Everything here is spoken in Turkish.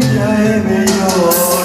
dinlemiyor